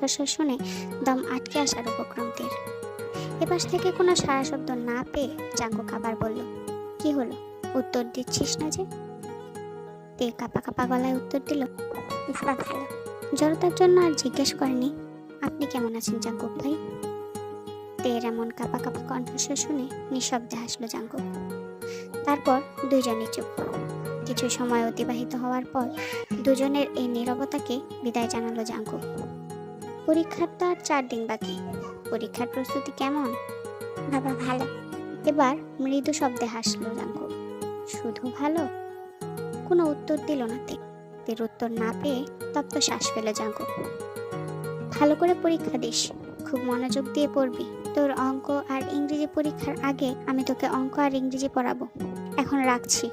কণ্ঠস্বর শুনে দম আটকে আসার উপক্রম তীর। এপাশ থেকে কোনো সারা শব্দ না পেয়ে জাঙ্কুক খাবার বলল, কি হলো? উত্তর দিচ্ছিস না যে? তে কাপা কাপা গলায় উত্তর দিল জড়তার জন্য আর জিজ্ঞেস করেনি। আপনি কেমন আছেন জাঙ্কুক ভাই? তের এমন কাপা কাপা কণ্ঠস্বর শুনে নিঃশব্দে হাসলো জাঙ্কুক। তারপর দুজনই চুপ। কিছু সময় অতিবাহিত হওয়ার পর দুজনের এই নীরবতাকে বিদায় জানালো জাঙ্কুক। পরীক্ষার তো আর চার দিন বাকি। পরীক্ষার প্রস্তুতি কেমন? বাবা, ভালো। এবার মৃদু শব্দে হাসলো জাঙ্কুক শুধু ভালো? কোনো উত্তর দিল না তে তের উত্তর না পেয়ে তপ্ত শ্বাস ফেল জাঙ্কুক ভালো করে পরীক্ষা দিস। খুব মনোযোগ দিয়ে পড়বি। তোর অঙ্ক আর ইংরেজি পরীক্ষার আগে আমি তোকে অঙ্ক আর ইংরেজি পড়াবো। এখন রাখছি।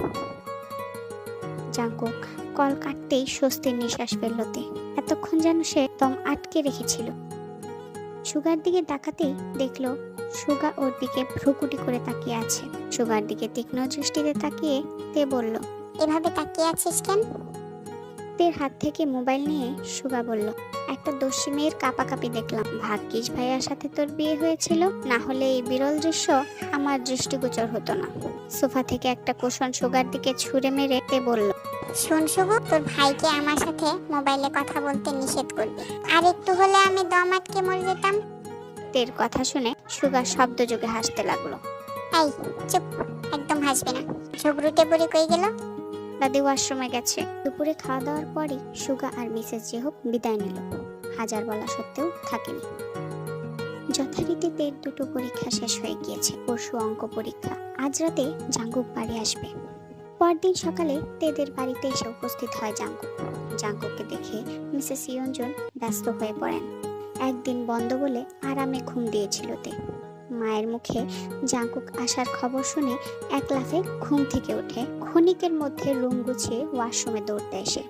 জাঙ্কুক কল কাটতেই স্বস্তির নিঃশ্বাস ফেলল তে। এতক্ষণ যেন সে দম আটকে রেখেছিল। সুগার দিকে তাকাতেই দেখল সুগা ওর দিকে ভ্রুকুটি করে তাকিয়ে আছে। সুগার দিকে তীক্ষ্ণ দৃষ্টিতে তাকিয়ে তে বলল এভাবে তাকিয়ে আছিস কেন? তের হাত থেকে মোবাইল নিয়ে সুগা বলল একটা দস্যি মেয়ের কাপাকাপি দেখলাম। ভাগ্যিস ভাইয়ার সাথে তোর বিয়ে হয়েছিল না হলে এই বিরল দৃশ্য আমার দৃষ্টিগোচর হতো না। সোফা থেকে একটা কোষণ সুগার দিকে ছুঁড়ে মেরে তে বলল শোন শুভ তোর ভাইকে আমার সাথে মোবাইলে কথা বলতে নিষেধ করবি। আর একটু হলে আমি দম আটকে মরে যেতাম। তের কথা শুনে সুগা শব্দযোগে হাসতে লাগল। এই চুপ একদম হাসবি না। ঝগড়ুটে বুড়ি কই গেল? দাদি ওয়াশরুমে গেছে। দুপুরে খাওয়া দাওয়ার পরই সুগা আর মিসেস জেহব বিদায় নিল। হাজার বলা সত্ত্বেও থাকেনি। যথারীতি যথারীতিতে দুটো পরীক্ষা শেষ হয়ে গিয়েছে। পরশু অঙ্ক পরীক্ষা। আজ রাতে জাঙ্গুক বাড়ি আসবে। পরদিন সকালে তেদের বাড়িতে এসে উপস্থিত হয় জাঙ্কুক। জাঙ্কুককে দেখে মিসেস ইয়ঞ্জন ব্যস্ত হয়ে পড়েন। একদিন বন্ধ বলে আরামে ঘুম দিয়েছিল তে। মায়ের মুখে জাঙ্কুক আসার খবর শুনে এক লাফে ঘুম থেকে ওঠে। ক্ষণিকের মধ্যে রুম গুছিয়ে ওয়াশরুমে দৌড়তে এসে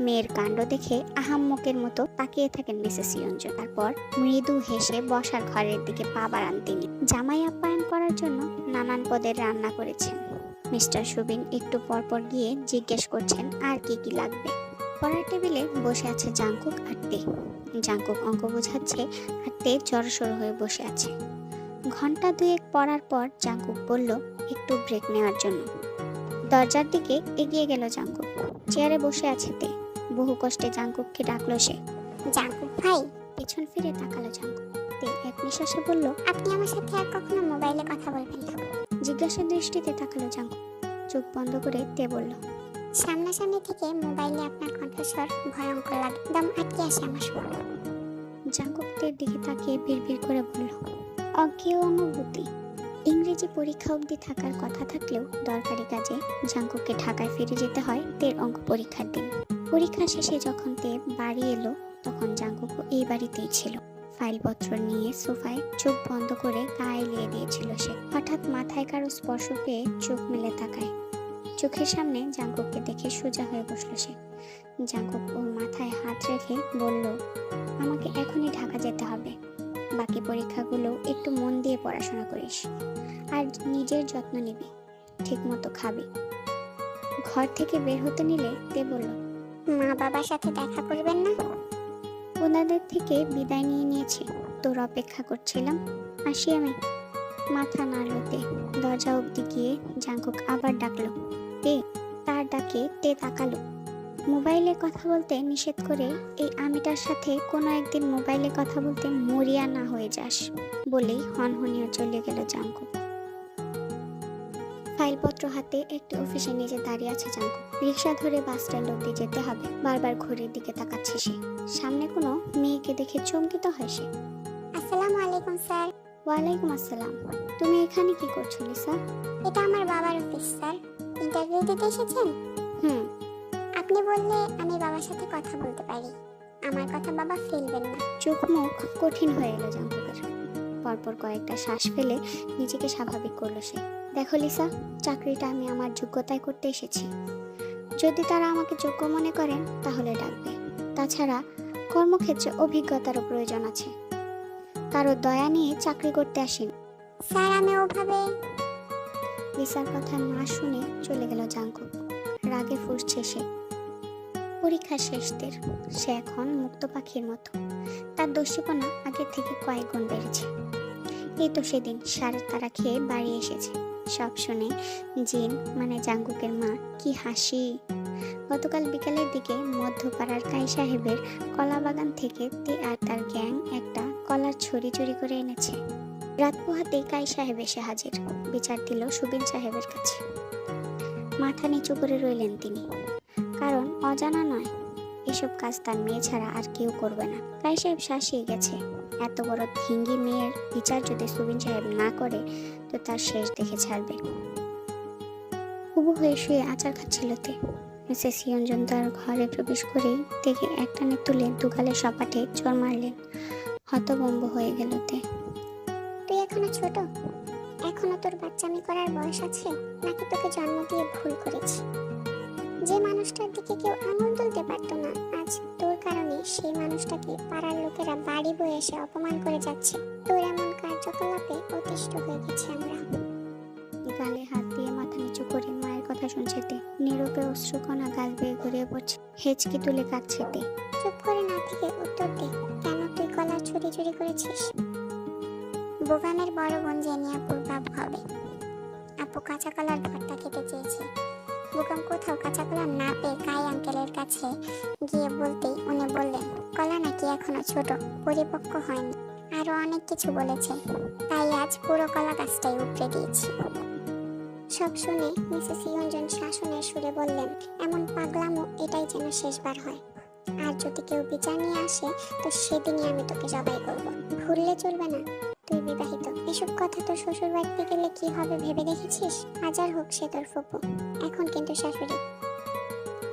মেয়ের কাণ্ড দেখে আহাম্মকের মতো তাকিয়ে থাকেন মিসেস ইয়ঞ্জন। তারপর মৃদু হেসে বসার ঘরের দিকে পা বাড়ান তিনি। জামাই আপ্যায়ন করার জন্য নানান পদের রান্না করেছেন। মিস্টার সুবিন একটু পরপর গিয়ে জিজ্ঞেস করছেন, আর কি কি লাগবে? পড়ার টেবিলে বসে আছে জাঙ্কুক আর তে। জাঙ্কুক অঙ্ক বোঝাচ্ছে আর তে জড়সড় হয়ে বসে আছে। ঘণ্টা দুয়েক পড়ার পর জাঙ্কুক বলল, একটু ব্রেক নেওয়ার জন্য। দরজার দিকে এগিয়ে গেল জাঙ্কুক চেয়ারে বসে আছে তে। বহু কষ্টে জাঙ্কুককে ডাকলো সে। জাঙ্কুক ভাই! পেছন ফিরে তাকালো জাঙ্কুক তে এক নিঃশ্বাসে বলল, আপনি আমার সাথে আর কখনো মোবাইলে কথা বলবেন না। জিজ্ঞাসা দৃষ্টিতে তাকালো জাঙ্কুক চোখ বন্ধ করে তে বলল সামনাসামনি থেকে মোবাইলে আপনার কণ্ঠস্বর ভয়ঙ্কর লাগে। দম আটকে আসে আমার জাঙ্কুক তের দিকে তাকিয়ে বিড়বিড় করে বলল অজ্ঞেয় অনুভূতি। ইংরেজি পরীক্ষা অবধি থাকার কথা থাকলেও দরকারি কাজে জাঙ্কুককে ঢাকায় ফিরে যেতে হয় তের অঙ্ক পরীক্ষার দিন। পরীক্ষা শেষে যখন তে বাড়ি এলো তখন জাঙ্কুকও এই বাড়িতেই ছিল। ফাইলপত্র নিয়ে সোফায় চোখ বন্ধ করে গা এলিয়ে দিয়েছিল সে। হঠাৎ মাথায় কারও স্পর্শ পেয়ে চোখ মেলে তাকায়। চোখের সামনে জাঙ্কুককে দেখে সোজা হয়ে বসল সে। জাঙ্কুক ওর মাথায় হাত রেখে বলল, আমাকে এখনই ঢাকা যেতে হবে। বাকি পরীক্ষাগুলো একটু মন দিয়ে পড়াশোনা করিস আর নিজের যত্ন নিবি। ঠিক মতো খাবি। ঘর থেকে বের হতে নিলে তে বলল, মা বাবার সাথে দেখা করবেন না? ওনাদের থেকে বিদায় নিয়ে নিয়েছি। তোর অপেক্ষা করছিলাম। আসি আমি। মাথা নাড়ল তে দরজা অবধি গিয়ে জাঙ্কুক আবার ডাকলো। তে, তার ডাকে তে তাকালো। মোবাইলে কথা বলতে নিষেধ করে এই আমিটার সাথে কোনো একদিন মোবাইলে কথা বলতে মরিয়া না হয়ে যাস বলেই হনহনিয়ে চলে গেল জাঙ্কুক। ফাইলপত্র হাতে একটি অফিসে নিজে দাঁড়িয়ে আছে জাঙ্কুক রিক্সা ধরে বাস স্ট্যান্ড অব্দি যেতে হবে। বারবার ঘড়ির দিকে তাকাচ্ছে সে। সামনে কোনো মেয়েকে দেখে চমকিত হয় সে। আসসালামু আলাইকুম স্যার। ওয়ালাইকুম আসসালাম। তুমি এখানে কি করছ লিসা? এটা আমার বাবার অফিস স্যার। ইন্টারভিউ দিতে এসেছেন? হুম। আপনি বললে আমি বাবার সাথে কথা বলতে পারি। আমার কথা বাবা ফেলবেন না। চোখ মুখ কঠিন হয়ে এলো জাঙ্কুকের। পরপর কয়েকটা শ্বাস ফেলে নিজেকে স্বাভাবিক করল সে। দেখো লিসা চাকরিটা আমি আমার যোগ্যতায় করতে এসেছি। যদি তারা আমাকে যোগ্য মনে করেন তাহলে ডাকবে। তাছাড়া কর্মক্ষেত্রে অভিজ্ঞতারও প্রয়োজন আছে। কারও দয়া নিয়ে চাকরি করতে আসিনি। স্যার আমি ওভাবে লিসার কথা না শুনে চলে গেল জাঙ্কুক রাগে ফুসছে সে। পরীক্ষা শেষদের সে এখন মুক্ত পাখির মতো। তার দস্যিপনা আগের থেকে কয়েক গুণ বেড়েছে। এই তো সেদিন সারা তারা খেয়ে বাড়ি এসেছে। সব শুনে জিন মানে জাঙ্গুকের মা, কি হাসি। গতকাল বিকালের দিকে মধ্যপাড়ার কাই সাহেবের কলা বাগান থেকে তে আর তার গ্যাং একটা কলার ছড়ি চুরি করে এনেছে। রাত পোহাতে কাই সাহেব এসে হাজির, বিচার দিল সুবিন সাহেবের কাছে। মাথা নিচু করে রইলেন তিনি। কারণ অজানা নয়, এসব কাজ তার মেয়ে ছাড়া আর কেউ করবে না। কাই সাহেব শাসিয়ে গেছে। এত বড় হিঙ্গি মেয়ের বিচার যদি সুবিন সাহেব না করে, তো তার শেষ দেখে ছাড়বে। উবু হয়ে শুয়ে আচার খাচ্ছিল তে মিসেস ইয়ঞ্জন তার ঘরে প্রবেশ করে থেকে একটানে তুলে দুগালে সপাটে চোর মারলেন। হতবম্ব হয়ে গেল তে তুই এখনও ছোট? এখনও তোর বাচ্চামি করার বয়স আছে? নাকি তোকে জন্ম দিয়ে ভুল করেছি? যে মানুষটার দিকে কেউ আঙুল তুলতে পারতো না আজ তোর কারণে সেই মানুষটাকে পাড়ার লোকেরা বাড়ি বয়ে এসে অপমান করে যাচ্ছে। তোর এমন কার্যকলাপে অতিষ্ঠ হয়ে গেছে আমরা। গালে হাত দিয়ে মাথা নিচু করে মায়ের কথা শুনছে তে। নীরবে অশ্রুকণা গাল বেয়ে গড়িয়ে পড়ছে হেঁচকি তুলে কাঁদছে তে। চুপ করে না থেকে উত্তর দে কেন তুই কলা চুরি চুরি করেছিস? বোগামের বড় বোন জেনিয়াপুর বাপ হবে। আপু কাঁচা কলার ভর্তা খেতে চেয়েছে। বোগাম কোথাও কাঁচা কলা না পেয়ে কাই আঙ্কেলের কাছে গিয়ে বলতেই উনি বললেন, কলা নাকি এখনও ছোট, পরিপক্ক হয়নি। আরও অনেক কিছু বলেছে। তাই আজ পুরো কলা গাছটাই উপড়ে দিয়েছি। সব শুনে মিসেস ইয়ঞ্জন শাসনের সুরে বললেন, এমন পাগলামো, এটাই যেন শেষবার হয়। আর যদি কেউ বিচার নিয়ে আসে, তো সেদিনই আমি তোকে জবাই করব। ভুললে চলবে না। তুই বিবাহিত। এসব কথা তোর শ্বশুর বাড়িতে গেলে কি হবে ভেবে দেখেছিস? হাজার হোক সে তোর ফুপু। এখন কিন্তু শাশুড়ি।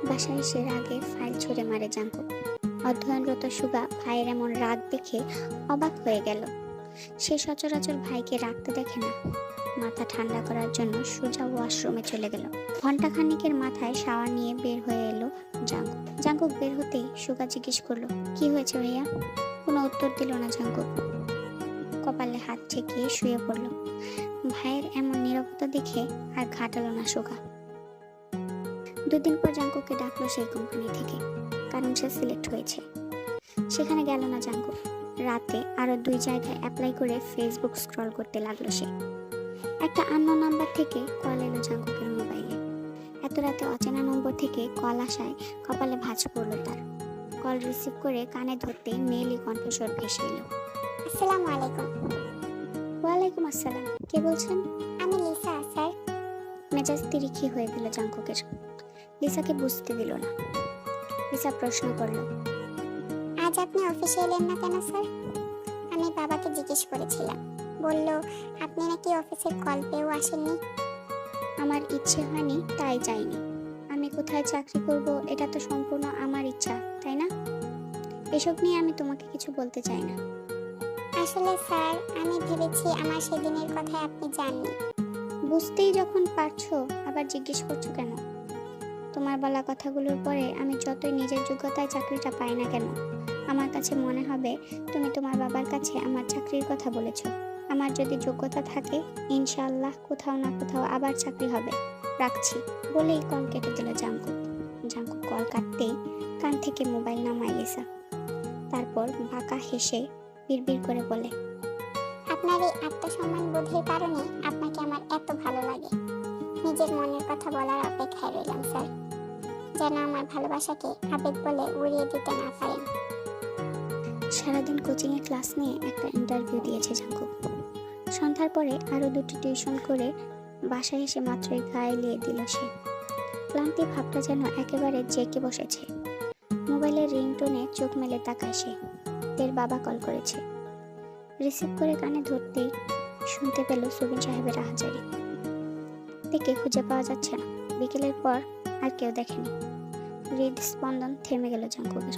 বাসায় এসে রাগে ফাইল ছুঁড়ে মারে জাঙ্কু অধ্যয়নরত সুগা ভাইয়ের এমন রাগ দেখে অবাক হয়ে গেল। সে সচরাচর ভাইকে রাখতে দেখে না। মাথা ঠান্ডা করার জন্য সোজা ওয়াশরুমে চলে গেল। ঘণ্টা খানিকের মাথায় শাওয়ার নিয়ে বের হয়ে এলো জাঙ্কুক জাঙ্কুক বের হতেই সুগা জিজ্ঞেস করল, কি হয়েছে ভাইয়া? কোনো উত্তর দিল না জাঙ্কুক কপালে হাত ঠেকিয়ে শুয়ে পড়ল। ভাইয়ের এমন নীরবতা দেখে আর ঘাটালো না সুগা দুদিন পর জাঙ্কুকে ডাকলো সেই কোম্পানি থেকে, কারণ সে সিলেক্ট হয়েছে। সেখানে গেল না জাঙ্কু। রাতে আরও দুই জায়গায় অ্যাপ্লাই করে ফেসবুক স্ক্রল করতে লাগল সে। একটা আন্ন নাম্বার থেকে কল এলো জাঙ্কুকের মোবাইলে এত রাতে অচেনা নম্বর থেকে কল আসায় কপালে ভাঁজ পড়ল তার। কল রিসিভ করে কানে ধরতেই মেয়েলি কণ্ঠস্বর ভেসে এলো। আসসালামু আলাইকুম। ওয়ালাইকুম আসসালাম। কে বলছেন? আমি লিসা স্যার। মেজাজ তিরিক্ষি হয়ে গেল জাঙ্কুকের লিসাকে বুঝতে দিল না। লিসা প্রশ্ন করল আজ আপনি অফিসে এলেন না কেন স্যার? আমি বাবাকে জিজ্ঞেস করেছিলাম। বলল আপনি নাকি অফিসের কল পেয়েও আসেননি? আমার ইচ্ছে হয়নি তাই যাইনি। আমি কোথায় চাকরি করব এটা তো সম্পূর্ণ আমার ইচ্ছা তাই না? এসব নিয়ে আমি তোমাকে কিছু বলতে চাই না। আসলে স্যার, আমি ভেবেছি আমার সেদিনের কথা আপনি জাননি। বুঝতেই যখন পারছ, আবার জিজ্ঞেস করছ কেন? তোমার বলা কথাগুলোর পরে আমি যতই নিজের যোগ্যতায় চাকরিটা পাই না কেন, আমার কাছে মনে হবে তুমি তোমার বাবার কাছে আমার চাকরির কথা বলেছ। আমার যদি যোগ্যতা থাকে, ইনশাআল্লাহ কোথাও না কোথাও আবার চাকরি হবে। রাখছি। বলেই কল কেটে দিল জাঙ্কু জাঙ্কু কল কাটতেই কান থেকে মোবাইল নামায় লিসা তারপর বাঁকা হেসে বিড়বিড় করে বলে। আপনার এই আত্মসম্মান বোধের কারণে আপনাকে আমার এত ভালো লাগে। নিজের মনের কথা বলার অপেক্ষায় রইলাম স্যার। যেন আমার ভালোবাসাকে আবেগ বলে উড়িয়ে দিতে না পারেন। সারাদিন কোচিংয়ে ক্লাস নিয়ে একটা ইন্টারভিউ দিয়েছে জাঙ্কুক। সন্ধ্যার পরে আরও দুটি টিউশন করে বাসায় এসে মাত্রই গায়ে লিয়ে দিল সে। ক্লান্তি ভাবটা যেন একেবারে জেকে বসেছে। মোবাইলের রিংটোনে চোখ মেলে তাকায় সে। তের বাবা কল করেছে। রিসিভ করে কানে ধরতেই শুনতে পেল সুবিন সাহেবের আহাজারি দেখে খুঁজে পাওয়া যাচ্ছে না। বিকেলের পর আর কেউ দেখেনি। হৃদস্পন্দন থেমে গেল জাঙ্কুকের